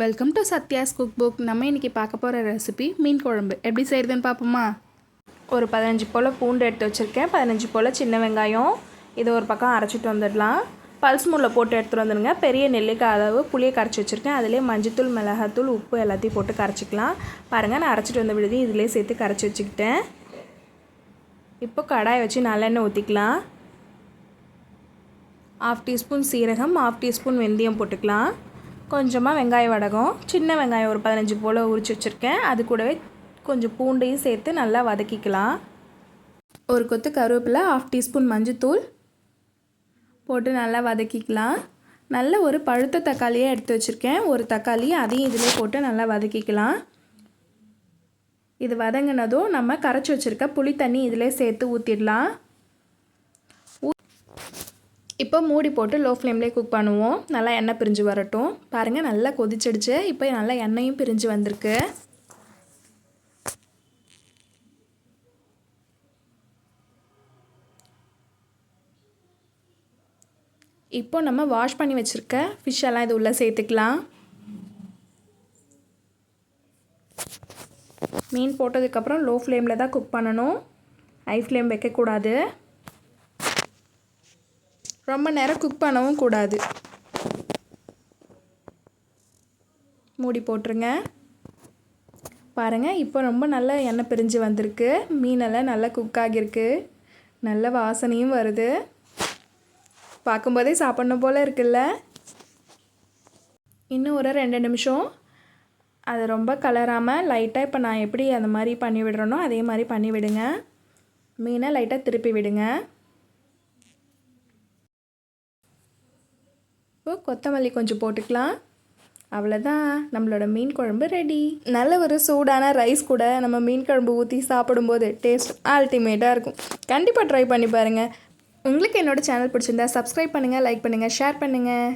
Welcome to Sathya's cook book நம்ம இன்றைக்கி பார்க்க போகிற ரெசிபி மீன் குழம்பு. எப்படி செய்கிறதுன்னு பார்ப்போமா? ஒரு பதினஞ்சு போல் பூண்டு எடுத்து வச்சுருக்கேன். பதினஞ்சு போல் சின்ன வெங்காயம். இதை ஒரு பக்கம் அரைச்சிட்டு வந்துடலாம். பல்ஸ் முல்லை போட்டு எடுத்துகிட்டு வந்துடுங்க. பெரிய நெல்லிக்காய் அளவு புளியை கரைச்சி வச்சுருக்கேன். அதிலே மஞ்சத்தூள் மிளகாத்தூள் உப்பு எல்லாத்தையும் போட்டு கரைச்சிக்கலாம். பாருங்கள் நான் அரைச்சிட்டு வந்த விழுதி இதிலே சேர்த்து கரைச்சி வச்சுக்கிட்டேன். இப்போ கடாயை வச்சு நல்லெண்ணெய் ஊற்றிக்கலாம் ஆஃப் டீஸ்பூன் சீரகம் ஆஃப் டீஸ்பூன் வெந்தயம் போட்டுக்கலாம். கொஞ்சமாக வெங்காய வடகம் சின்ன வெங்காயம் ஒரு பதினஞ்சு போல் உரிச்சு வச்சுருக்கேன். அது கூடவே கொஞ்சம் பூண்டையும் சேர்த்து நல்லா வதக்கிக்கலாம். ஒரு கொத்து கருவேப்பிலை ஆஃப் டீஸ்பூன் மஞ்சத்தூள் போட்டு நல்லா வதக்கிக்கலாம். நல்ல ஒரு பழுத்த தக்காளியாக எடுத்து வச்சுருக்கேன். ஒரு தக்காளி அதையும் இதிலே போட்டு நல்லா வதக்கிக்கலாம். இது வதங்கினதும் நம்ம கரைச்சி வச்சுருக்க புளி தண்ணி இதிலே சேர்த்து ஊற்றிடலாம் இப்போ மூடி போட்டு லோ ஃப்ளேம்லேயே குக் பண்ணுவோம். நல்லா எண்ணெய் பிரிஞ்சு வரட்டும். பாருங்கள் நல்லா கொதிச்சிடுச்சு. இப்போ நல்லா எண்ணெயும் பிரிஞ்சு வந்திருக்கு. இப்போ நம்ம வாஷ் பண்ணி வச்சுருக்க ஃபிஷ் எல்லாம் இது உள்ளே சேர்த்துக்கலாம். மீன் போட்டதுக்கப்புறம் லோ ஃப்ளேமில் தான் குக் பண்ணணும். ஹை ஃப்ளேம் வைக்கக்கூடாது. ரொம்ப நேரம் குக் பண்ணவும் கூடாது. மூடி போட்டுருங்க. பாருங்கள் இப்போ ரொம்ப நல்ல எண்ணெய் பிரிஞ்சு வந்திருக்கு. மீனெல்லாம் நல்லா குக் ஆகியிருக்கு. நல்ல வாசனையும் வருது. பார்க்கும்போதே சாப்பிட்ணும் போல் இருக்குல்ல? இன்னும் ஒரு ரெண்டு நிமிஷம். அது ரொம்ப கலராமல் லைட்டாக இப்போ நான் எப்படி அந்த மாதிரி பண்ணி விடுறேனோ அதே மாதிரி பண்ணி விடுங்க. மீனை லைட்டாக திருப்பி விடுங்க. இப்போ கொத்தமல்லி கொஞ்சம் போட்டுக்கலாம். அவ்வளோதான் நம்மளோட மீன் குழம்பு ரெடி நல்ல ஒரு சூடான ரைஸ் கூட நம்ம மீன் குழம்பு ஊற்றி சாப்பிடும்போது டேஸ்ட் அல்டிமேட்டாக இருக்கும். கண்டிப்பாக ட்ரை பண்ணி பாருங்கள் உங்களுக்கு என்னோடய சேனல் பிடிச்சிருந்தா சப்ஸ்கிரைப் பண்ணுங்கள் லைக் பண்ணுங்கள் ஷேர் பண்ணுங்கள்